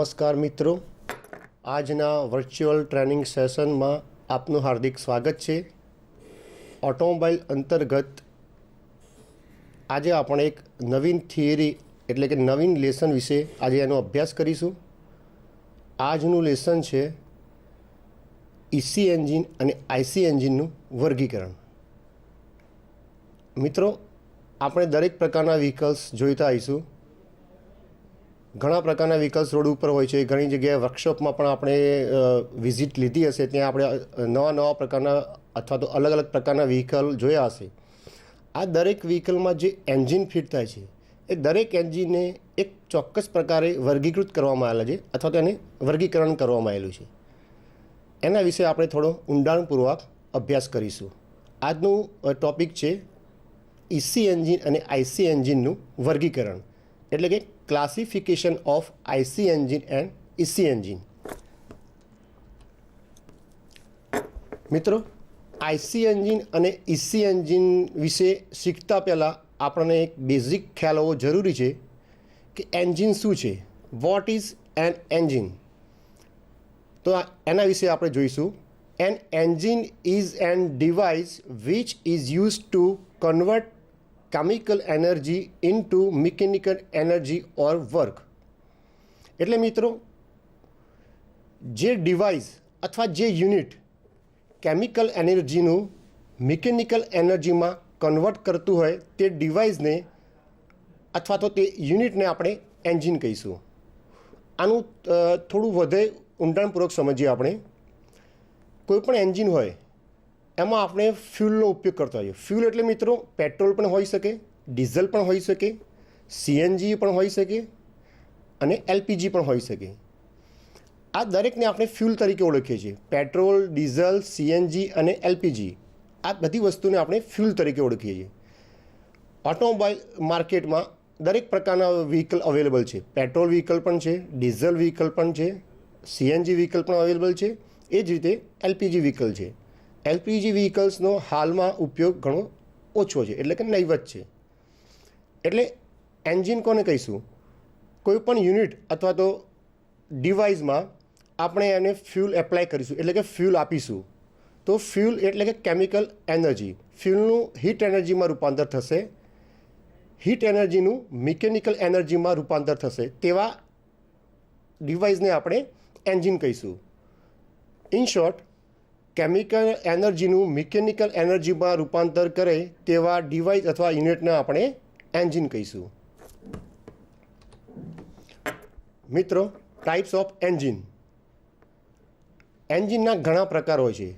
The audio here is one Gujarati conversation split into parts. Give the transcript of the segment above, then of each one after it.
નમસ્કાર મિત્રો. આજના વર્ચ્યુઅલ ટ્રેનિંગ સેશનમાં આપનું હાર્દિક સ્વાગત છે. ઓટોમોબાઈલ અંતર્ગત આજે આપણે એક નવીન થિયરી એટલે કે નવીન લેસન વિશે આજે એનો અભ્યાસ કરીશું. આજનું લેસન છે ઇસી એન્જિન અને આઈસી એન્જિનનું વર્ગીકરણ. મિત્રો, આપણે દરેક પ્રકારના વ્હીકલ્સ જોઈતા આવીશું. ઘણા પ્રકારના વ્હીકલ્સ રોડ ઉપર હોય છે. ઘણી જગ્યાએ વર્કશોપમાં પણ આપણે વિઝિટ લીધી હશે. ત્યાં આપણે નવા નવા પ્રકારના અથવા તો અલગ અલગ પ્રકારના વ્હીકલ જોયા હશે. આ દરેક વ્હીકલમાં જે એન્જિન ફિટ થાય છે, એ દરેક એન્જિનને એક ચોક્કસ પ્રકારે વર્ગીકૃત કરવામાં આવેલા છે અથવા તો એને વર્ગીકરણ કરવામાં આવેલું છે. એના વિશે આપણે થોડો ઊંડાણપૂર્વક અભ્યાસ કરીશું. આજનું ટોપિક છે ઇસી એન્જિન અને આઈસી એન્જિનનું વર્ગીકરણ. એટલે કે classification of IC engine and EC engine મિત્રો આઈસી એન્જિન અને ઇસી એન્જિન વિશે શીખતા પહેલાં આપણને એક બેઝિક ખ્યાલ હોવો જરૂરી છે કે એન્જિન શું છે? વોટ ઇઝ એન એન્જિન તો એના વિશે આપણે જોઈશું. An engine is an device which is use to convert chemical energy into mechanical energy or work એટલે મિત્રો, જે ડિવાઇસ અથવા જે યુનિટ કેમિકલ એનર્જીનું મિકેનિકલ એનર્જીમાં કન્વર્ટ કરતું હોય, તે ડિવાઇસને અથવા તો તે યુનિટને આપણે એન્જિન કહીશું. આનું થોડું વધે ઊંડાણપૂર્વક સમજીએ આપણે. કોઈ પણ એન્જિન હોય એમાં આપણે ફ્યુલનો ઉપયોગ કરતા હોઈએ. ફ્યુલ એટલે મિત્રો પેટ્રોલ પણ હોઈ શકે ડીઝલ પણ હોઈ શકે સીએનજી પણ હોઈ શકે અને એલપીજી પણ હોઈ શકે. આ દરેકને આપણે ફ્યુલ તરીકે ઓળખીએ છીએ. પેટ્રોલ ડીઝલ સીએનજી અને એલપીજી આ બધી વસ્તુને આપણે ફ્યુલ તરીકે ઓળખીએ છીએ. ઓટોમોબાઈલ માર્કેટમાં દરેક પ્રકારના વ્હીકલ અવેલેબલ છે. પેટ્રોલ વ્હીકલ પણ છે ડીઝલ વ્હીકલ પણ છે સીએનજી વ્હીકલ પણ અવેલેબલ છે. એ જ રીતે એલપીજી વ્હીકલ છે. એલપીજી વ્હીકલ્સનો હાલમાં ઉપયોગ ઘણો ઓછો છે, એટલે કે નહીવત છે. એટલે એન્જિન કોને કહીશું? કોઈ પણ યુનિટ અથવા તો ડિવાઇસમાં આપણે એને ફ્યુલ એપ્લાય કરીશું, એટલે કે ફ્યુલ આપીશું. તો ફ્યુલ એટલે કે કેમિકલ એનર્જી. ફ્યુલનું હીટ એનર્જીમાં રૂપાંતર થશે. હીટ એનર્જીનું મિકેનિકલ એનર્જીમાં રૂપાંતર થશે. તેવા ડિવાઇસને આપણે એન્જિન કહીશું. ઇન શોર્ટ કેમિકલ એનર્જીનું મિકેનિકલ એનર્જીમાં રૂપાંતર કરે તેવા ડિવાઇસ અથવા યુનિટને આપણે એન્જિન કહીશું. મિત્રો ટાઈપ્સ ઓફ એન્જિન એન્જિનના ઘણા પ્રકાર હોય છે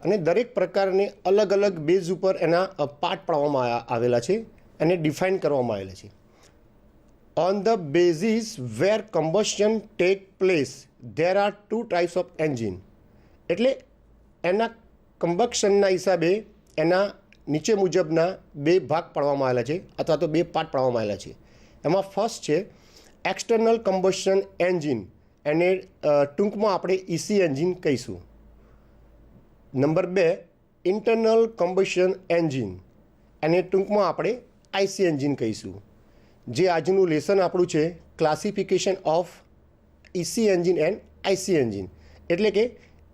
અને દરેક પ્રકારને અલગ અલગ બેઝ ઉપર એના પાર્ટ પાડવામાં આવેલા છે એને ડિફાઇન કરવામાં આવેલા છે. On the basis where combustion take place there are two types of engine એટલે એના કમ્બક્શનના હિસાબે એના નીચે મુજબના બે ભાગ પાડવામાં આવેલા છે અથવા તો બે પાર્ટ પાડવામાં આવેલા છે. એમાં ફર્સ્ટ છે એક્સટર્નલ કમ્બશન એન્જિન એને ટૂંકમાં આપણે ઇસી એન્જિન કહીશું. નંબર બે ઇન્ટરનલ કમ્બશન એન્જિન એને ટૂંકમાં આપણે આઈસી એન્જિન કહીશું. જે આજનું લેસન આપણું છે classification of EC engine and IC engine એટલે કે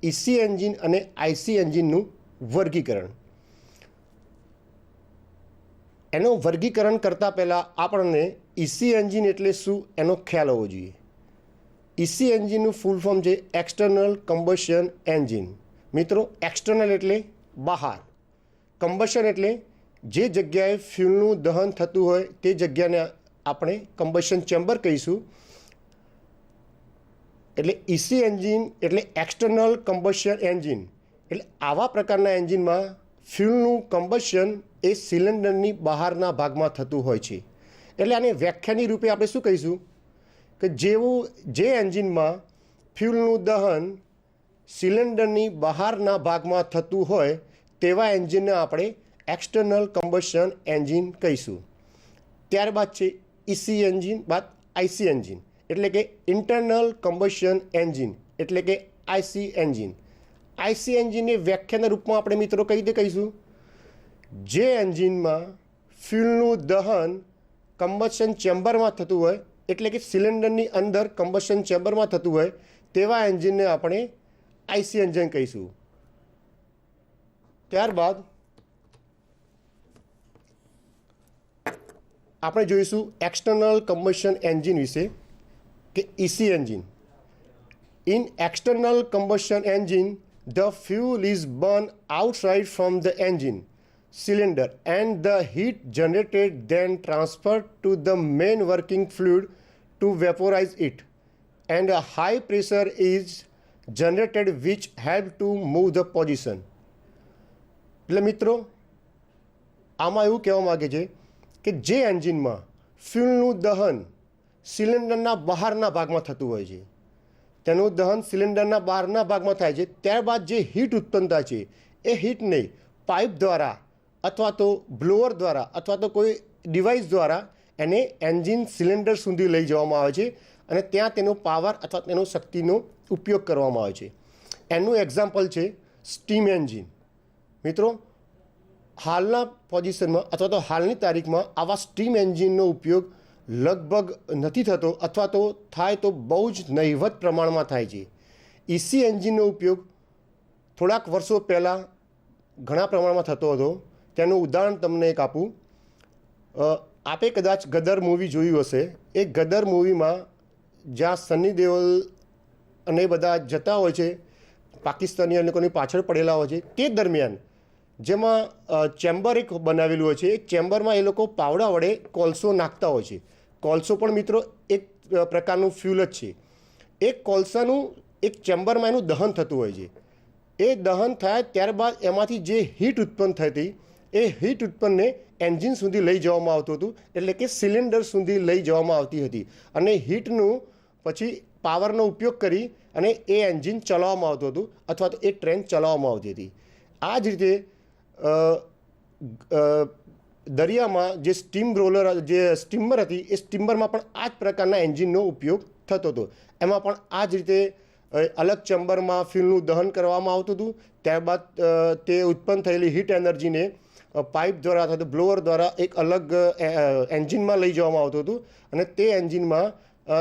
ઇસી એન્જિન અને આઈસી એન્જિનનું વર્ગીકરણ. એનું વર્ગીકરણ કરતાં પહેલાં આપણને ઇસી એન્જિન એટલે શું એનો ખ્યાલ હોવો જોઈએ. ઇસી એન્જિનનું ફૂલ ફોર્મ છે એક્સટર્નલ કમ્બશન એન્જિન મિત્રો એક્સટર્નલ એટલે બહાર. કમ્બશન એટલે જે જગ્યાએ ફ્યુલનું દહન થતું હોય તે જગ્યાને આપણે કમ્બશન ચેમ્બર કહીશું. એટલે ઇસી એન્જિન એટલે એક્સટર્નલ કમ્બશન એન્જિન એટલે આવા પ્રકારના એન્જિનમાં ફ્યુલનું કમ્બશન એ સિલિન્ડરની બહારના ભાગમાં થતું હોય છે. એટલે આને વ્યાખ્યાની રૂપે આપણે શું કહીશું? કે જેવું, જે એન્જિનમાં ફ્યુલનું દહન સિલિન્ડરની બહારના ભાગમાં થતું હોય, તેવા એન્જિનને આપણે એક્સટર્નલ કમ્બશન એન્જિન કહીશું. ત્યારબાદ છે ઇસી એન્જિન બાદ આઈસી એન્જિન એટલે કે ઇન્ટરનલ કમ્બશન એન્જિન એટલે કે આઈસી એન્જિન આઈસી એન્જિનની વ્યાખ્યાના રૂપમાં આપણે મિત્રો કઈ રીતે કહીશું? જે એન્જિનમાં ફ્યુલનું દહન કમ્બશન ચેમ્બરમાં થતું હોય, એટલે કે સિલિન્ડરની અંદર કમ્બશન ચેમ્બરમાં થતું હોય, તેવા એન્જિનને આપણે આઈસી એન્જિન કહીશું. ત્યારબાદ આપણે જોઈશું એક્સટર્નલ કમ્બશન એન્જિન વિશે. કે EC engine in external combustion engine the is burned outside from the engine cylinder and the heat generated then transferred to the main working fluid to vaporize it and a high pressure is generated which help to move the position એટલે મિત્રો આમાં એવું કહેવા માગે છે કે જે એન્જિનમાં ફ્યુલનું દહન સિલિન્ડરના બહારના ભાગમાં થતું હોય છે. તેનું દહન સિલિન્ડરના બહારના ભાગમાં થાય છે. ત્યારબાદ જે હીટ ઉત્પન્ન થાય છે, એ હીટને પાઇપ દ્વારા અથવા તો બ્લોઅર દ્વારા અથવા તો કોઈ ડિવાઇસ દ્વારા એને એન્જિન સિલિન્ડર સુધી લઈ જવામાં આવે છે અને ત્યાં તેનો પાવર અથવા તેનો શક્તિનો ઉપયોગ કરવામાં આવે છે. એનું એક્ઝામ્પલ છે સ્ટીમ એન્જિન. મિત્રો, હાલના પોઝિશનમાં અથવા તો હાલની તારીખમાં આવા સ્ટીમ એન્જિનનો ઉપયોગ લગભગ નથી થતો અથવા તો થાય તો બહુ જ નહિવત પ્રમાણમાં થાય છે. ઇસી એન્જિનનો ઉપયોગ થોડાક વર્ષો પહેલાં ઘણા પ્રમાણમાં થતો હતો. તેનું ઉદાહરણ તમને એક આપું. આપે કદાચ ગદર મૂવી જોયું હશે. એ ગદર મૂવીમાં જ્યાં સની દેઓલ અને બધા જતા હોય છે, પાકિસ્તાની લોકોની પાછળ પડેલા હોય છે, તે દરમિયાન જેમાં ચેમ્બર એક બનાવેલું હોય છે. એ ચેમ્બરમાં એ લોકો પાવડા વડે કોલસો નાખતા હોય છે. કોલસો પણ મિત્રો એક પ્રકારનું ફ્યુલ જ છે. એ કોલસાનું એક ચેમ્બરમાં એનું દહન થતું હોય છે. એ દહન થાય ત્યારબાદ એમાંથી જે હીટ ઉત્પન્ન થતી, એ હીટ ઉત્પન્નને એન્જિન સુધી લઈ જવામાં આવતું હતું, એટલે કે સિલિન્ડર સુધી લઈ જવામાં આવતી હતી. અને હીટનું પછી પાવરનો ઉપયોગ કરી અને એ એન્જિન ચલાવવામાં આવતું હતું, અથવા તો એ ટ્રેન ચલાવવામાં આવતી હતી. આ જ રીતે દરિયામાં જે સ્ટીમ રોલર જે સ્ટીમર હતી, એ સ્ટીમરમાં પણ આ જ પ્રકારના એન્જિનનો ઉપયોગ થતો હતો. એમાં પણ આ જ રીતે અલગ ચેમ્બરમાં ફ્યુલનું દહન કરવામાં આવતું હતું. ત્યારબાદ તે ઉત્પન્ન થયેલી હીટ એનર્જીને પાઇપ દ્વારા અથવા તો બ્લોઅર દ્વારા એક અલગ એન્જિનમાં લઈ જવામાં આવતું હતું અને તે એન્જિનમાં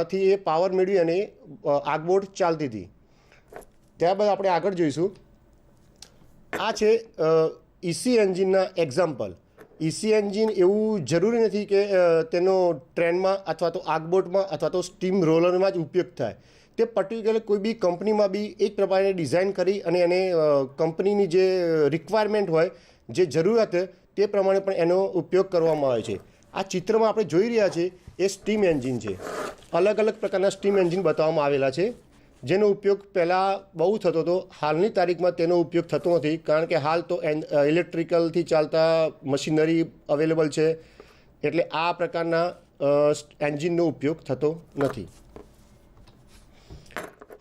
થી એ પાવર મેળવી અને આગબોટ ચાલતી હતી. ત્યારબાદ આપણે આગળ જોઈશું. આ છે ઇસી એન્જિનના એક્ઝામ્પલ ઇસી એન્જિન એવું જરૂરી નથી કે તેનો ટ્રેનમાં અથવા તો આગબોટમાં અથવા તો સ્ટીમ રોલરમાં જ ઉપયોગ થાય. તે પર્ટિક્યુલર કોઈ બી કંપનીમાં બી એક પ્રમાણે ડિઝાઇન કરી અને એને કંપનીની જે રિક્વાયરમેન્ટ હોય, જે જરૂરિયાત તે પ્રમાણે પણ એનો ઉપયોગ કરવામાં આવે છે. આ ચિત્રમાં આપણે જોઈ રહ્યા છીએ, એ સ્ટીમ એન્જિન છે. અલગ અલગ પ્રકારના સ્ટીમ એન્જિન બતાવવામાં આવેલા છે. જેનો ઉપયોગ પહેલાં બહુ થતો હતો. હાલની તારીખમાં તેનો ઉપયોગ થતો નથી, કારણ કે હાલ તો ઇલેક્ટ્રિકલથી ચાલતા મશીનરી અવેલેબલ છે. એટલે આ પ્રકારના એન્જિનનો ઉપયોગ થતો નથી.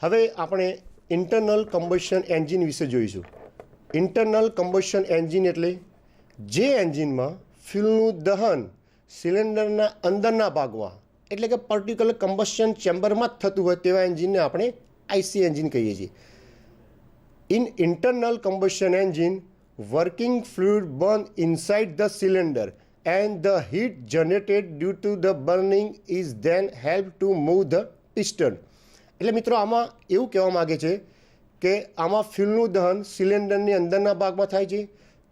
હવે આપણે ઇન્ટરનલ કમ્બશન એન્જિન વિશે જોઈશું. ઇન્ટરનલ કમ્બશન એન્જિન એટલે જે એન્જિનમાં ફ્યુલનું દહન સિલિન્ડરના અંદરના ભાગમાં, એટલે કે પર્ટિક્યુલર કમ્બશન ચેમ્બરમાં જ થતું હોય તેવા એન્જિનને આપણે આઈસી એન્જિન કહીએ છીએ In internal combustion engine, working fluid burn inside the cylinder and the heat generated due to the burning is then helped to move the piston. એટલે મિત્રો આમાં એવું કહેવા માગે છે કે આમાં ફ્યુલનું દહન સિલિન્ડરની અંદરના ભાગમાં થાય છે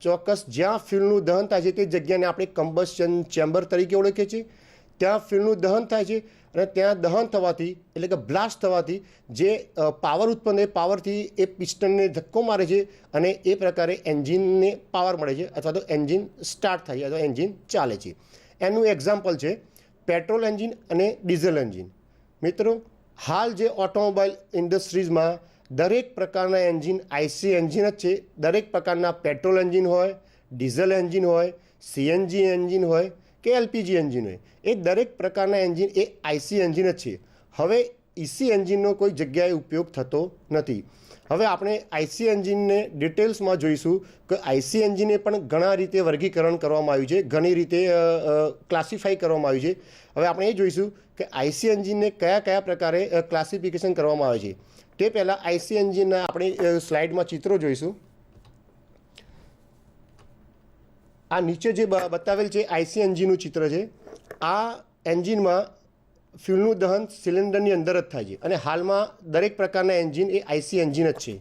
ચોક્કસ જ્યાં ફ્યુલનું દહન થાય છે તે જગ્યાને આપણે કમ્બશન ચેમ્બર તરીકે ઓળખીએ છીએ ત્યાં ફ્યુલનું દહન થાય છે અને ત્યાં દહન થવાથી, એટલે કે બ્લાસ્ટ થવાથી જે પાવર ઉત્પન્ન થાય પાવરથી એ પિસ્ટનને ધક્કો મારે છે અને એ પ્રકારે એન્જિનને પાવર મળે છે અથવા તો એન્જિન સ્ટાર્ટ થાય છે અથવા એન્જિન ચાલે છે. એનું એક્ઝામ્પલ છે પેટ્રોલ એન્જિન અને ડીઝલ એન્જિન મિત્રો, હાલ જે ઓટોમોબાઈલ ઇન્ડસ્ટ્રીઝમાં દરેક પ્રકારના એન્જિન આઈસી એન્જિન જ છે. દરેક પ્રકારના પેટ્રોલ એન્જિન હોય ડીઝલ એન્જિન હોય સીએનજી એન્જિન હોય કે એલપીજી એન્જિન હોય. એ દરેક પ્રકારના એન્જિન, એ આઈસી એન્જિન જ છે. હવે ઇસી એન્જિનનો કોઈ જગ્યાએ ઉપયોગ થતો નથી. હવે આપણે આઈસી એન્જિનને ડિટેલ્સમાં જોઈશું કે આઈસી એન્જિને પણ ઘણા રીતે વર્ગીકરણ કરવામાં આવ્યું છે, ઘણી રીતે ક્લાસિફાઈ કરવામાં આવ્યું છે. હવે આપણે એ જોઈશું કે આઈસી એન્જિનને કયા કયા પ્રકારે ક્લાસિફિકેશન કરવામાં આવે છે. તે પહેલાં આઈસી એન્જિનના આપણે સ્લાઇડમાં ચિત્રો જોઈશું. આ નીચે જે બતાવેલ છે, આઈસી એન્જિનનું ચિત્ર છે, આ એન્જિનમાં ફ્યુલનું દહન સિલિન્ડરની અંદર જ થાય છે. અને હાલમાં દરેક પ્રકારના એન્જિન એ આઈસી એન્જિન જ છે.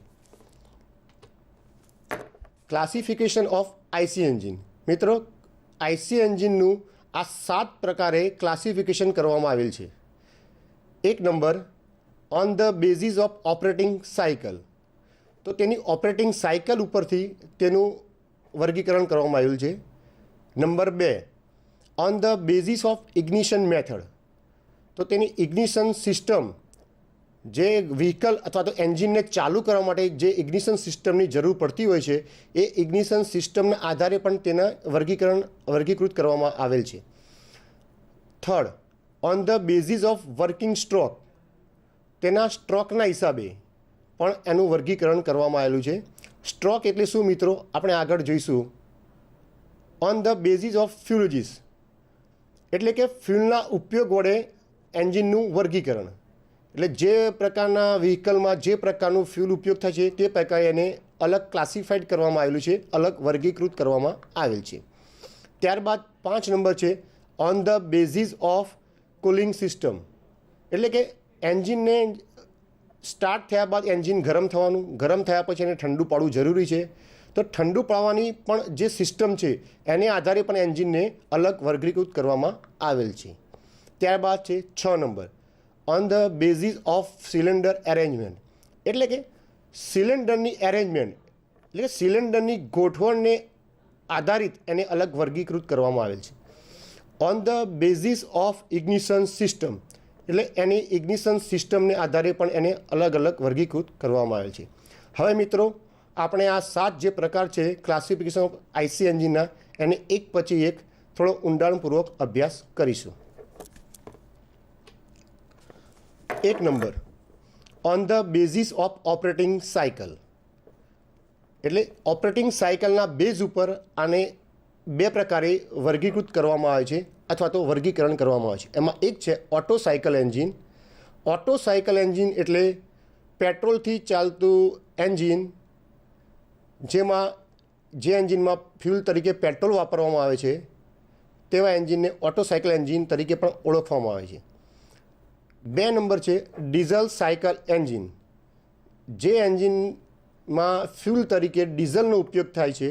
Classification of IC engine. મિત્રો, આઈસી એન્જિનનું આ સાત પ્રકારે ક્લાસિફિકેશન કરવામાં આવેલ છે. એક number on the basis of operating cycle તો તેની ઓપરેટિંગ સાયકલ ઉપરથી તેનું વર્ગીકરણ કરવામાં આવ્યું છે. નંબર બે on the basis of ignition method તો તેની ઇગ્નિશન સિસ્ટમ જે વ્હીકલ અથવા તો એન્જિનને ચાલુ કરવા માટે જે ઇગ્નિશન સિસ્ટમની જરૂર પડતી હોય છે, એ ઇગ્નિશન સિસ્ટમના આધારે પણ તેના વર્ગીકરણ વર્ગીકૃત કરવામાં આવેલ છે. Third on the basis of working stroke તેના સ્ટ્રોકના હિસાબે પણ એનું વર્ગીકરણ કરવામાં આવેલું છે. સ્ટ્રોક એટલે શું મિત્રો? આપણે આગળ જોઈશું. ઓન ધ બેઝિસ ઓફ ફ્યુલોજીસ એટલે કે ફ્યુલના ઉપયોગ વડે એન્જિનનું વર્ગીકરણ. એટલે જે પ્રકારના વ્હીકલમાં જે પ્રકારનું ફ્યુલ ઉપયોગ થાય છે, તે પ્રકારે એને અલગ ક્લાસિફાઈડ કરવામાં આવેલું છે, અલગ વર્ગીકૃત કરવામાં આવેલ છે. ત્યારબાદ પાંચ નંબર છે on the basis of cooling system એટલે કે એન્જિનને સ્ટાર્ટ થયા બાદ એન્જિન ગરમ થવાનું, ગરમ થયા પછી એને ઠંડુ પાડવું જરૂરી છે. તો ઠંડુ પાડવાની પણ જે સિસ્ટમ છે, એને આધારે પણ એન્જિનને અલગ વર્ગીકૃત કરવામાં આવેલ છે. ત્યારબાદ છે છ number. On the basis of cylinder arrangement એટલે કે સિલિન્ડરની એરેન્જમેન્ટ એટલે કે સિલિન્ડરની ગોઠવણને આધારિત એને અલગ વર્ગીકૃત કરવામાં આવેલ છે. On the basis of ignition system એટલે એની ઇગ્નિશન સિસ્ટમને આધારે પણ એને અલગ અલગ વર્ગીકૃત કરવામાં આવેલ છે. હવે મિત્રો, આપણે આ સાત જે પ્રકાર છે ક્લાસિફિકેશન ઓફ આઈસી એન્જિનના એને એક પછી એક થોડો ઊંડાણપૂર્વક અભ્યાસ કરીશું. એક number. On the basis of operating cycle એટલે ઓપરેટિંગ સાયકલના બેઝ ઉપર આને બે પ્રકારે વર્ગીકૃત કરવામાં આવે છે. અથવા તો વર્ગીકરણ કરવામાં આવે છે. એમાં એક છે auto cycle engine. Auto cycle engine એટલે પેટ્રોલથી ચાલતું એન્જિન જેમાં જે એન્જિનમાં ફ્યુલ તરીકે પેટ્રોલ વાપરવામાં આવે છે, તેવા એન્જિનને ઓટો સાયકલ એન્જિન તરીકે પણ ઓળખવામાં આવે છે. બે નંબર છે ડીઝલ સાયકલ એન્જિન. જે એન્જિનમાં ફ્યુલ તરીકે ડીઝલનો ઉપયોગ થાય છે,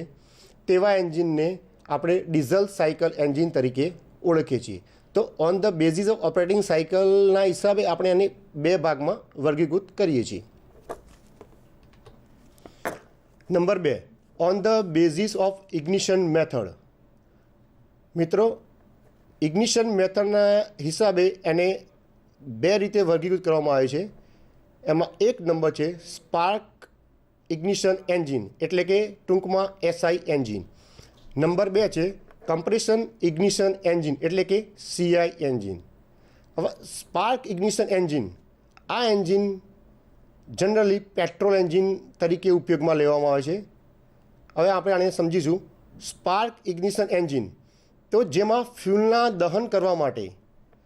તેવા એન્જિનને આપણે ડીઝલ સાયકલ એન્જિન તરીકે ઓળખીએ છીએ. તો on the basis of operating સાયકલના હિસાબે આપણે એને બે ભાગમાં વર્ગીકૃત કરીએ છીએ. નંબર બે on the basis of ignition method મિત્રો ઇગ્નિશન મેથડના હિસાબે એને બે રીતે વર્ગીકૃત કરવામાં આવે છે. એમાં એક નંબર છે સ્પાર્ક ઇગ્નિશન એન્જિન એટલે કે ટૂંકમાં એસઆઈ એન્જિન નંબર બે છે કમ્પ્રેશન ઇગ્નિશન એન્જિન, એટલે કે સીઆઈ એન્જિન. હવે સ્પાર્ક ઇગ્નિશન એન્જિન, આ એન્જિન જનરલી પેટ્રોલ એન્જિન તરીકે ઉપયોગમાં લેવામાં આવે છે. હવે આપણે આને સમજીશું. સ્પાર્ક ઇગ્નિશન એન્જિન, તો જેમાં ફ્યુલના દહન કરવા માટે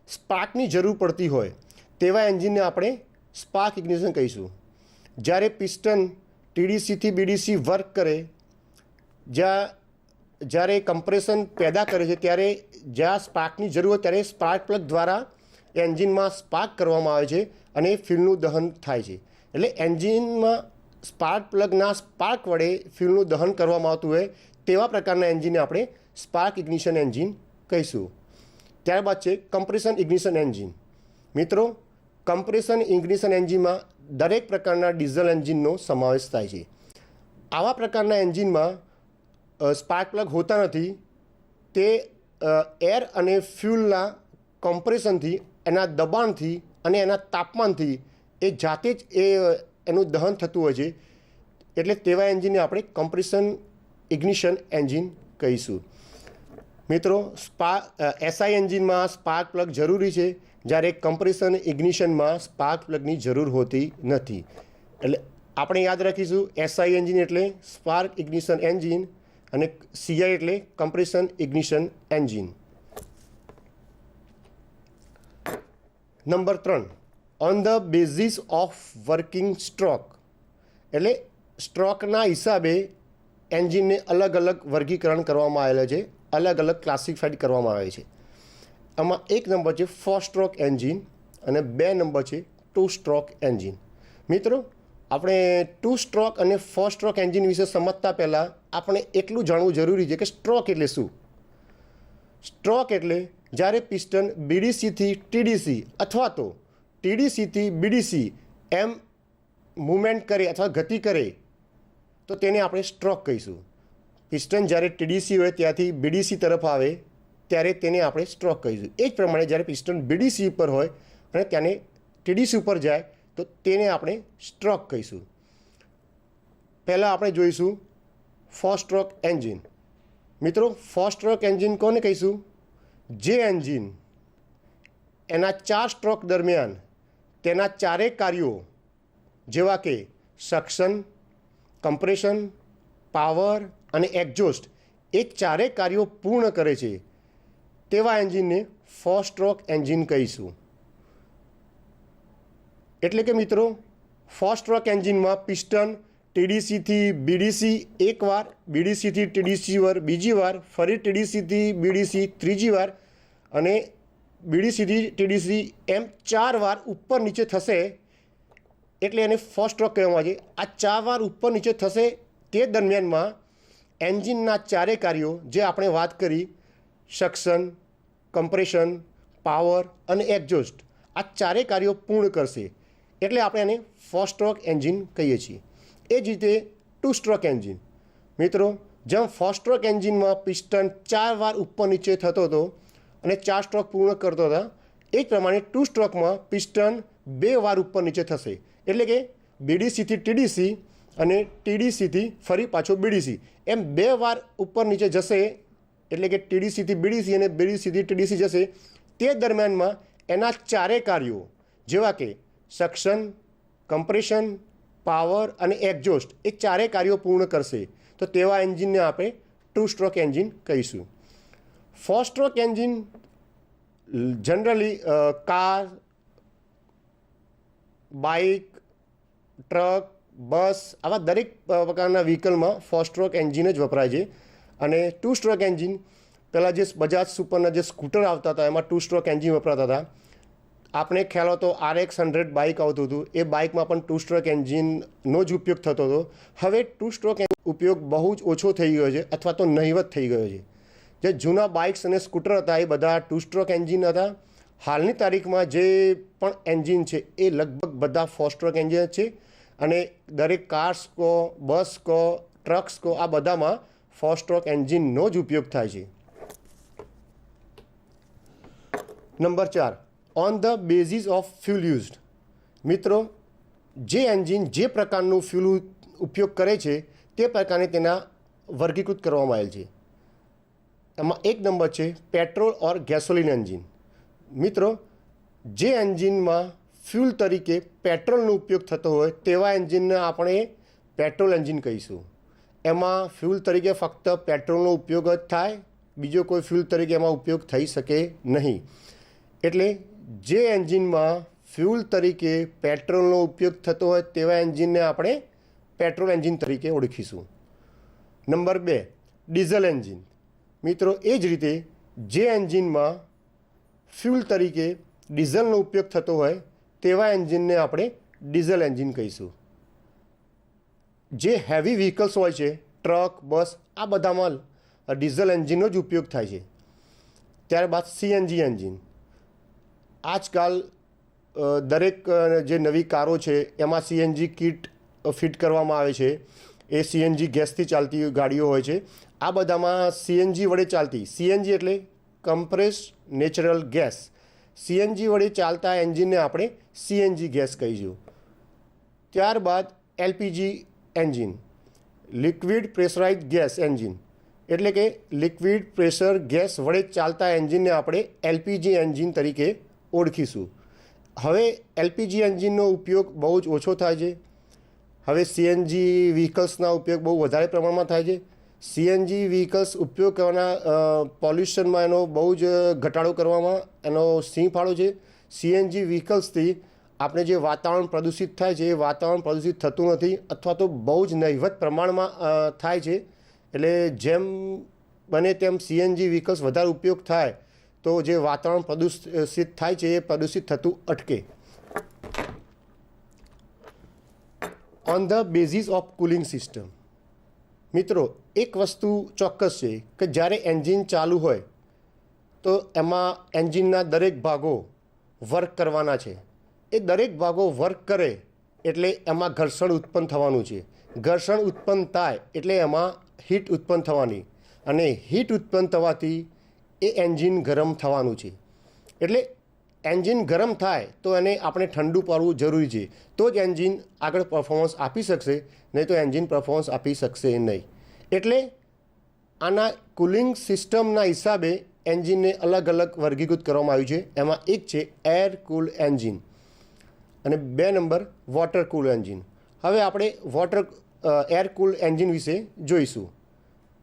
સ્પાર્કની જરૂર પડતી હોય, તેવા એન્જિનને આપણે સ્પાર્ક ઇગ્નિશન કહીશું. જ્યારે પિસ્ટન ટીડીસીથી બીડીસી વર્ક કરે, જ્યાં જ્યારે કમ્પ્રેશન પેદા કરે છે, ત્યારે જ્યાં સ્પાર્કની જરૂર હોય ત્યારે સ્પાર્ક પ્લગ દ્વારા એન્જિનમાં સ્પાર્ક કરવામાં આવે છે અને ફ્યુલનું દહન થાય છે. એટલે એન્જિનમાં સ્પાર્ક પ્લગના સ્પાર્ક વડે ફ્યુલનું દહન કરવામાં આવતું હોય તેવા પ્રકારના એન્જિનને આપણે સ્પાર્ક ઇગ્નિશન એન્જિન કહીશું. ત્યારબાદ છે કમ્પ્રેશન ઇગ્નિશન એન્જિન. મિત્રો, કમ્પ્રેશન ઇગ્નિશન એન્જિનમાં દરેક પ્રકારના ડીઝલ એન્જિનનો સમાવેશ થાય છે. આવા પ્રકારના એન્જિનમાં સ્પાર્ક પ્લગ હોતા નથી, તે એર અને ફ્યુલના કોમ્પ્રેશનથી એના દબાણથી અને એના તાપમાનથી એ જાતે જ એ, એનું દહન થતું હોય છે. એટલે તેવા એન્જિનને આપણે કમ્પ્રેશન ઇગ્નિશન એન્જિન કહીશું. મિત્રો સ્પા એસઆઈ એન્જિનમાં સ્પાર્ક પ્લગ જરૂરી છે, જ્યારે કમ્પ્રેશન ઇગ્નિશનમાં સ્પાર્ક પ્લગની જરૂર હોતી નથી. એટલે આપણે યાદ રાખીશું એસઆઈ એન્જિન એટલે સ્પાર્ક ઇગ્નિશન એન્જિન અને સીઆઈ એટલે કમ્પ્રેશન ઇગ્નિશન એન્જિન નંબર ત્રણ on the basis of working stroke એટલે સ્ટ્રોકના હિસાબે એન્જિનને અલગ અલગ વર્ગીકરણ કરવામાં આવેલા છે અલગ અલગ ક્લાસિફાઈડ કરવામાં આવે છે. આમાં એક નંબર છે ફોર સ્ટ્રોક એન્જિન અને બે નંબર છે ટુ સ્ટ્રોક એન્જિન મિત્રો આપણે ટુ સ્ટ્રોક અને ફોર સ્ટ્રોક એન્જિન વિશે સમજતા પહેલાં આપણે એટલું જાણવું જરૂરી છે કે સ્ટ્રોક એટલે શું? સ્ટ્રોક એટલે જ્યારે પિસ્ટન બીડીસીથી ટીડીસી અથવા તો ટીડીસીથી બીડીસી એમ મૂવમેન્ટ કરે અથવા ગતિ કરે, તો તેને આપણે સ્ટ્રોક કહીશું. પિસ્ટન જ્યારે ટીડીસી હોય ત્યાંથી બીડીસી તરફ આવે, ત્યારે તેને આપણે સ્ટ્રોક કહીશું. એ જ પ્રમાણે જ્યારે પિસ્ટન બીડીસી ઉપર હોય અને ત્યાંને ટીડીસી ઉપર જાય તો તેને આપણે સ્ટ્રોક કહીશું. પહેલાં આપણે જોઈશું ફોસ્ટ સ્ટ્રોક એન્જિન મિત્રો ફર્સ્ટ સ્ટ્રોક એન્જિન કોને કહીશું? જે એન્જિન એના ચાર સ્ટ્રોક દરમિયાન તેના ચારેય કાર્યો જેવા કે સક્શન કમ્પ્રેશન પાવર અને એક્ઝોસ્ટ એ ચારેય કાર્યો પૂર્ણ કરે છે, તેવા એન્જિનને ફોર સ્ટ્રોક એન્જિન કહીશું. એટલે કે મિત્રો ફર્સ્ટ સ્ટ્રોક એન્જિનમાં પિસ્ટન ટીડીસીથી બીડીસી એકવાર બીડીસીથી ટીડીસી વાર, બીજી વાર, ફરી ટીડીસીથી બીડીસી ત્રીજી વાર અને બીડીસીથી ટીડીસી એમ ચાર વાર ઉપર નીચે થશે એટલે એને ફર્સ્ટ સ્ટ્રોક કહેવામાં આવે છે. આ ચાર વાર ઉપર નીચે થશે તે દરમિયાનમાં એન્જિનના ચારે કાર્યો જે આપણે વાત કરી, સક્શન, કમ્પ્રેશન, પાવર અને એક્ઝોસ્ટ, આ ચારે કાર્યો પૂર્ણ કરશે. એટલે આપણે એને ફોર સ્ટ્રોક એન્જિન કહીએ છીએ. એ જ રીતે ટુ સ્ટ્રોક એન્જિન મિત્રો, જેમ ફોર સ્ટ્રોક એન્જિનમાં પિસ્ટન ચાર વાર ઉપર નીચે થતો હતો અને ચાર સ્ટ્રોક પૂર્ણ કરતો હતા, એ જ પ્રમાણે ટુ સ્ટ્રોકમાં પિસ્ટન બે વાર ઉપર નીચે થશે. એટલે કે બીડીસીથી ટીડીસી અને ટીડીસીથી ફરી પાછો બીડીસી એમ બે વાર ઉપર નીચે જશે, એટલે કે ટીડીસીથી બીડીસી અને બીડીસીથી ટીડીસી જશે, તે દરમિયાનમાં એના ચારે કાર્યો, જેવા કે સક્શન, કમ્પ્રેશન, પાવર અને એક્ઝોસ્ટ એ ચારેય કાર્યો પૂર્ણ કરશે. તો તેવા એન્જિનને આપણે ટુ સ્ટ્રોક એન્જિન કહીશું. Four stroke engine generally car, bike, truck, bus આવા દરેક પ્રકારના વ્હીકલમાં ફોર સ્ટ્રોક એન્જિન જ વપરાય છે. અને ટુ સ્ટ્રોક એન્જિન પહેલાં જે બજાજ સુપરના જે સ્કૂટર આવતા હતા, એમાં ટુ સ્ટ્રોક એન્જિન વપરાતા હતા. આપણે ખ્યાલ હતો આર એક્સ હંડ્રેડ બાઇક આવતું હતું. એ બાઇકમાં પણ ટુ સ્ટ્રોક એન્જિનનો જ ઉપયોગ થતો હતો. હવે ટુ સ્ટ્રોક ઉપયોગ બહુ જ ઓછો થઈ ગયો છે અથવા તો નહિવત થઈ ગયો છે. જે જૂના બાઇક્સ અને સ્કૂટર હતા, એ બધા ટુ સ્ટ્રોક એન્જિન હતા. હાલની તારીખમાં જે પણ એન્જિન છે, એ લગભગ બધા ફોર સ્ટ્રોક એન્જિન છે. અને દરેક કાર્સ કહો બસ કહો ટ્રક્સ કહો આ બધામાં ફોર સ્ટ્રોક એન્જિનનો જ ઉપયોગ થાય છે. નંબર ચાર. On the basis of fuel used મિત્રો, જે એન્જિન જે પ્રકારનું ફ્યુલ ઉપયોગ કરે છે, તે પ્રકારે તેના વર્ગીકૃત કરવામાં આવેલ છે. એમાં એક નંબર છે પેટ્રોલ ઓર ગેસોલિન એન્જિન મિત્રો, જે એન્જિનમાં ફ્યુલ તરીકે પેટ્રોલનો ઉપયોગ થતો હોય, તેવા એન્જિનને આપણે પેટ્રોલ એન્જિન કહીશું. એમાં ફ્યુલ તરીકે ફક્ત પેટ્રોલનો ઉપયોગ જ થાય, બીજો કોઈ ફ્યુલ તરીકે એમાં ઉપયોગ થઈ શકે નહીં. એટલે જે એન્જિનમાં ફ્યુલ તરીકે પેટ્રોલનો ઉપયોગ થતો હોય તેવા એન્જિનને આપણે પેટ્રોલ એન્જિન તરીકે ઓળખીશું. નંબર બે, ડીઝલ એન્જિન. મિત્રો, એ જ રીતે જે એન્જિનમાં ફ્યુલ તરીકે ડીઝલનો ઉપયોગ થતો હોય તેવા એન્જિનને આપણે ડીઝલ એન્જિન કહીશું. જે હેવી વ્હીકલ્સ હોય છે, ટ્રક, બસ, આ બધામાં ડીઝલ એન્જિનનો જ ઉપયોગ થાય છે. ત્યારબાદ સીએનજી એન્જિન. આજકાલ દરેક જે નવી કારો છે, એમાં સીએનજી કિટ ફિટ કરવામાં આવે છે. એ સીએનજી ગેસથી ચાલતી ગાડીઓ હોય છે. આ બધામાં સીએનજી વડે ચાલતી સીએનજી એટલે કમ્પ્રેસ નેચરલ ગેસ સીએનજી વડે ચાલતા એન્જિનને આપણે સીએનજી ગેસ કહીશું ત્યારબાદ LPG engine, liquid pressurize gas engine. એટલે કે લિક્વિડ પ્રેશર ગેસ વડે ચાલતા એન્જિનને આપણે એલપીજી એન્જિન તરીકે ઓળખીશું. હવે એલપીજી એન્જિનનો ઉપયોગ બહુ જ ઓછો થાય છે. હવે સીએનજી વ્હીકલ્સના ઉપયોગ બહુ વધારે પ્રમાણમાં થાય છે. સીએનજી વ્હીકલ્સ ઉપયોગ કરવાના પોલ્યુશનમાં એનો બહુ જ ઘટાડો કરવામાં એનો સિંહ ફાળો છે. સીએનજી વ્હીકલ્સથી આપણે જે વાતાવરણ પ્રદૂષિત થાય છે એ વાતાવરણ પ્રદૂષિત થતું નથી અથવા તો બહુ જ નહિવત પ્રમાણમાં થાય છે. એટલે જેમ બને તેમ સીએનજી વ્હીકલ્સ વધારે ઉપયોગ થાય તો જે વાતાવરણ પ્રદૂષિત થાય છે એ પ્રદૂષિત થતું અટકે. On the basis of cooling system મિત્રો, એક વસ્તુ ચોક્કસ છે કે જ્યારે એન્જિન ચાલુ હોય, તો એમાં એન્જિનના દરેક ભાગો વર્ક કરવાના છે. એ દરેક ભાગો વર્ક કરે એટલે એમાં ઘર્ષણ ઉત્પન્ન થવાનું છે. ઘર્ષણ ઉત્પન્ન થાય એટલે એમાં હીટ ઉત્પન્ન થવાની. અને હીટ ઉત્પન્ન થવાથી એ એન્જિન ગરમ થવાનું છે. એટલે એન્જિન ગરમ થાય તો એને આપણે ઠંડુ પાડવું જરૂરી છે. તો જ એન્જિન આગળ પરફોર્મન્સ આપી શકશે, નહીં તો એન્જિન પરફોર્મન્સ આપી શકશે નહીં. એટલે આના કુલિંગ સિસ્ટમના હિસાબે એન્જિનને અલગ અલગ વર્ગીકૃત કરવામાં આવ્યું છે. એમાં એક છે એર કુલ એન્જિન અને બે નંબર વોટર કુલ એન્જિન હવે આપણે વોટર એર કુલ એન્જિન વિશે જોઈશું.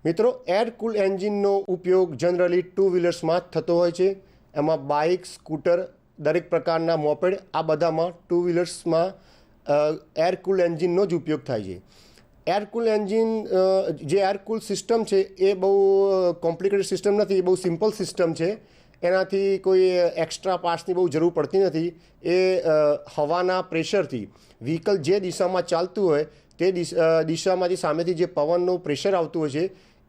મિત્રો, એર કુલ એન્જિનનો ઉપયોગ જનરલી ટુ વ્હીલર્સમાં જ થતો હોય છે. એમાં બાઇક, સ્કૂટર, દરેક પ્રકારના મોપેડ, આ બધામાં ટુ વ્હીલર્સમાં એર કુલ એન્જિનનો જ ઉપયોગ થાય છે. એર કુલ એન્જિન જે એર કુલ સિસ્ટમ છે, એ બહુ કોમ્પ્લિકેટેડ સિસ્ટમ નથી, એ બહુ સિમ્પલ સિસ્ટમ છે. એનાથી કોઈ એક્સ્ટ્રા પાર્ટ્સની બહુ જરૂર પડતી નથી. એ હવાના પ્રેશરથી, વ્હીકલ જે દિશામાં ચાલતું હોય, તે દિશામાંથી સામેથી જે પવનનું પ્રેશર આવતું હોય છે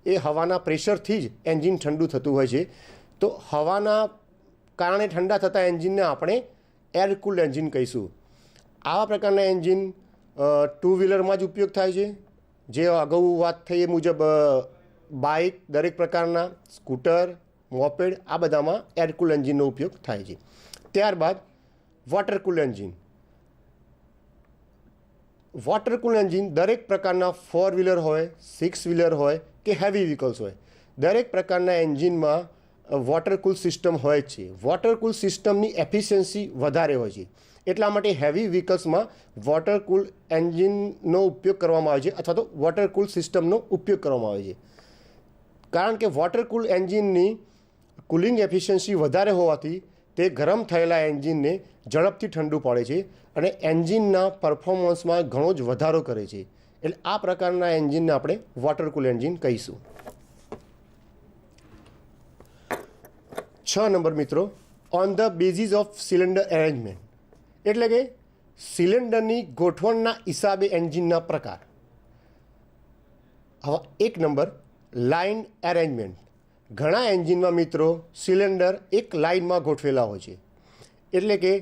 એ હવાના પ્રેશરથી જ એન્જિન ઠંડુ થતું હોય છે. તો હવાના કારણે ઠંડા થતા એન્જિનને આપણે એર કુલ્ડ એન્જિન કહીશું. આવા પ્રકારના એન્જિન ટુ વ્હીલરમાં જ ઉપયોગ થાય છે. જે અગાઉ વાત થઈ એ મુજબ બાઇક, દરેક પ્રકારના, સ્કૂટર, મોપેડ, આ બધામાં એર કુલ એન્જિનનો ઉપયોગ થાય છે. ત્યારબાદ water cool engine. Water cool engine દરેક પ્રકારના ફોર વ્હીલર હોય, સિક્સ વ્હીલર હોય કે હેવી વ્હીકલ્સ હોય. દરેક પ્રકારના એન્જિનમાં વોટર કુલ સિસ્ટમ હોય જ છે. વોટર કુલ સિસ્ટમની એફિશિયન્સી વધારે હોય છે. એટલા માટે હેવી વ્હીકલ્સમાં વોટર કુલ એન્જિનનો ઉપયોગ કરવામાં આવે છે અથવા તો વોટર કુલ સિસ્ટમનો ઉપયોગ કરવામાં આવે છે. કારણ કે વોટર કુલ એન્જિનની કુલિંગ એફિશિયન્સી વધારે હોવાથી તે ગરમ થયેલા એન્જિનને ઝડપથી ઠંડુ પાડે છે અને એન્જિનના પરફોર્મન્સમાં ઘણો જ વધારો કરે છે. એટલે આ પ્રકારના એન્જિનને આપણે વોટર કુલ એન્જિન કહીશું. છ નંબર મિત્રો on the basis of cylinder arrangement એટલે કે સિલિન્ડરની ગોઠવણના હિસાબે એન્જિનના પ્રકાર. હવે એક નંબર લાઇન એરેન્જમેન્ટ ઘણા એન્જિનમાં મિત્રો સિલિન્ડર એક લાઇનમાં ગોઠવેલા હોય છે. એટલે કે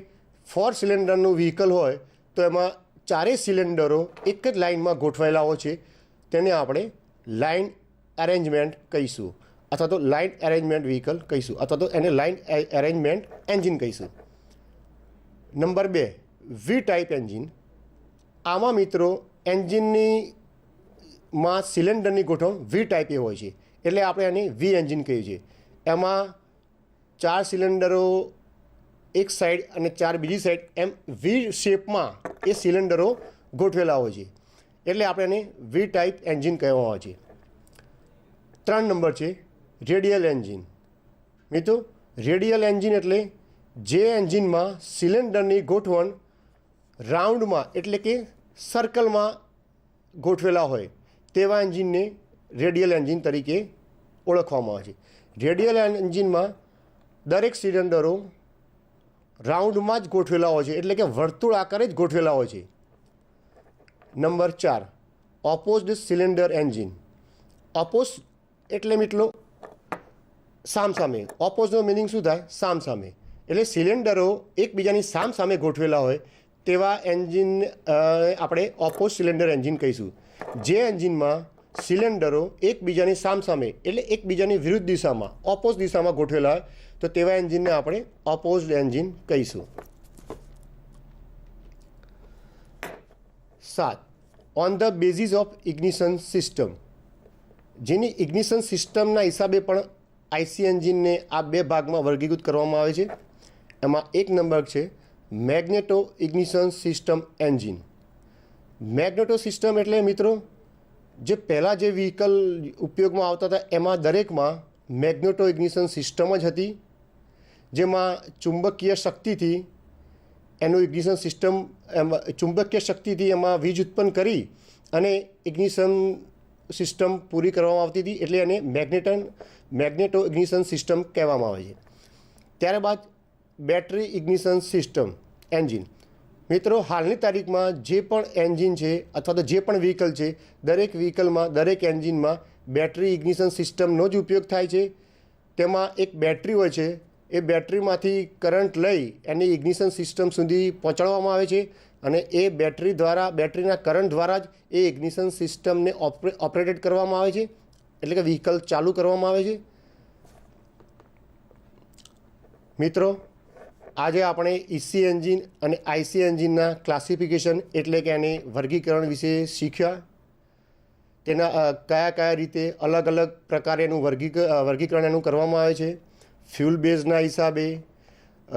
ફોર સિલિન્ડરનું વ્હીકલ હોય, તો એમાં ચારેય સિલિન્ડરો એક જ લાઇનમાં ગોઠવાયેલા હોય છે. તેને આપણે લાઇન એરેન્જમેન્ટ કહીશું અથવા તો લાઇન એરેન્જમેન્ટ વ્હીકલ કહીશું અથવા તો એને લાઇન એરેન્જમેન્ટ એન્જિન કહીશું. નંબર બે, વી ટાઈપ એન્જિન. આમાં મિત્રો એન્જિનની માં સિલિન્ડરની ગોઠવણ વી ટાઈપે હોય છે. એટલે આપણે એને વી એન્જિન કહીએ છીએ. એમાં ચાર સિલિન્ડરો એક સાઈડ અને ચાર બીજી સાઈડ એમ વી શેપમાં એ સિલિન્ડરો ગોઠવેલા હોય છે. એટલે આપણે એને વી ટાઈપ એન્જિન કહેવામાં આવે છે. ત્રણ નંબર છે રેડિયલ એન્જિન મિત્રો રેડિયલ એન્જિન એટલે જે એન્જિનમાં સિલિન્ડરની ગોઠવણ રાઉન્ડમાં એટલે કે સર્કલમાં ગોઠવેલા હોય, તેવા એન્જિનને રેડિયલ એન્જિન તરીકે ઓળખવામાં આવે છે. રેડિયલ એન્જિનમાં દરેક સિલિન્ડરો રાઉન્ડમાં જ ગોઠવેલા હોય છે. એટલે કે વર્તુળ આકારે જ ગોઠવેલા હોય છે. નંબર ચાર ઓપોઝડ સિલિન્ડર એન્જિન ઓપોઝ એટલે મિત્રો સામસામે. ઓપોઝનો મિનિંગ શું થાય? સામસામે. એટલે સિલિન્ડરો એકબીજાની સામસામે ગોઠવેલા હોય તેવા એન્જિન આપણે ઓપોઝ સિલિન્ડર એન્જિન કહીશું. જે એન્જિનમાં સિલિન્ડરો એકબીજાની સામસામે, એટલે એકબીજાની વિરુદ્ધ દિશામાં ઓપોઝ દિશામાં ગોઠવેલા હોય, તો તેવા એન્જિનને આપણે ઓપોઝડ એન્જિન કહીશું. સાત. On the basis of ignition system જેની ઇગ્નિશન સિસ્ટમના હિસાબે પણ આઈસી એન્જિનને આ બે ભાગમાં વર્ગીકૃત કરવામાં આવે છે. એમાં એક નંબર છે magneto ignition system engine. Magneto system એટલે મિત્રો જે પહેલાં જે વ્હીકલ ઉપયોગમાં આવતા હતા, એમાં દરેકમાં મેગ્નેટો ઇગ્નિશન સિસ્ટમ જ હતી, જેમાં ચુંબકીય શક્તિથી એનું ઇગ્નિશન સિસ્ટમ એમાં, ચુંબકીય શક્તિથી એમાં વીજ ઉત્પન્ન કરી અને ઇગ્નિશન સિસ્ટમ પૂરી કરવામાં આવતી હતી, એટલે એને મેગ્નેટન મેગ્નેટો ઇગ્નિશન સિસ્ટમ કહેવામાં આવે છે. ત્યારબાદ બેટરી ઇગ્નિશન સિસ્ટમ એન્જિન મિત્રો, હાલની તારીખમાં જે પણ એન્જિન છે અથવા તો જે પણ વ્હીકલ છે, દરેક વ્હીકલમાં દરેક એન્જિનમાં બેટરી ઇગ્નિશન સિસ્ટમનો જ ઉપયોગ થાય છે. તેમાં એક બેટરી હોય છે. એ બેટરીમાંથી કરંટ લઈ એની ઇગ્નિશન સિસ્ટમ સુધી પહોંચાડવામાં આવે છે અને એ બેટરી દ્વારા બેટરીના કરંટ દ્વારા જ એ ઇગ્નિશન સિસ્ટમને ઓપરે ઓપરેટેડ કરવામાં આવે છે. એટલે કે વ્હીકલ ચાલુ કરવામાં આવે છે. મિત્રો આજે આપણે ઇસી એન્જિન અને આઈસી એન્જિનના ક્લાસિફિકેશન એટલે કે એની વર્ગીકરણ વિશે શીખ્યા. તેના કયા કયા રીતે અલગ અલગ પ્રકારે એનું વર્ગીક વર્ગીકરણ એનું કરવામાં આવે છે. ફ્યુલ બેઝના હિસાબે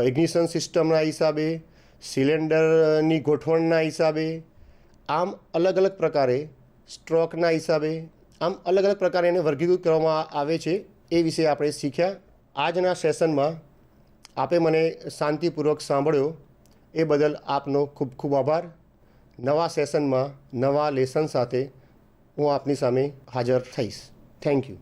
ઇગ્નિશન સિસ્ટમના હિસાબે સિલિન્ડરની ગોઠવણના હિસાબે, આમ અલગ અલગ પ્રકારે સ્ટ્રોકના હિસાબે, આમ અલગ અલગ પ્રકારે એને વર્ગીકૃત કરવામાં આવે છે એ વિશે આપણે શીખ્યા. આજના સેશનમાં આપે મને શાંતિપૂર્વક સાંભળ્યો. એ બદલ આપનો ખૂબ ખૂબ આભાર. નવા સેશનમાં નવા લેસન સાથે હું આપની સામે હાજર થઈશ. Thank you